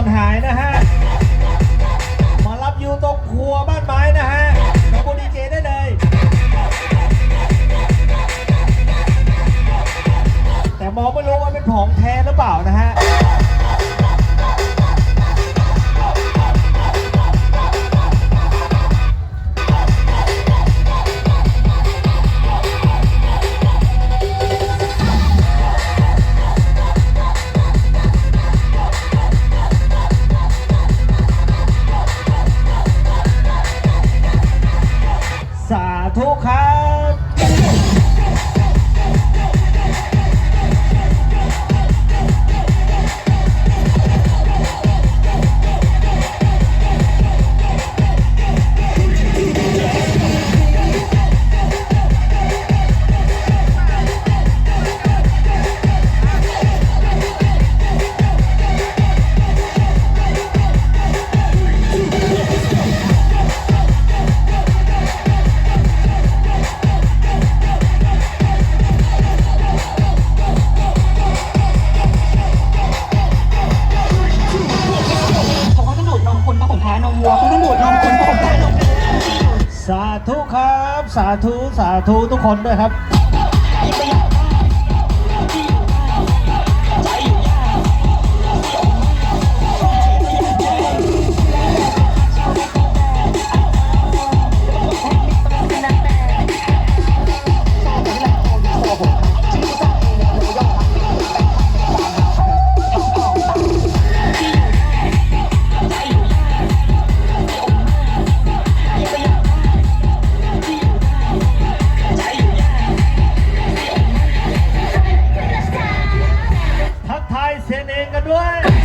อนหายนะฮะ ธุครับ สาธุ สาธุทุกคนด้วยครับ 对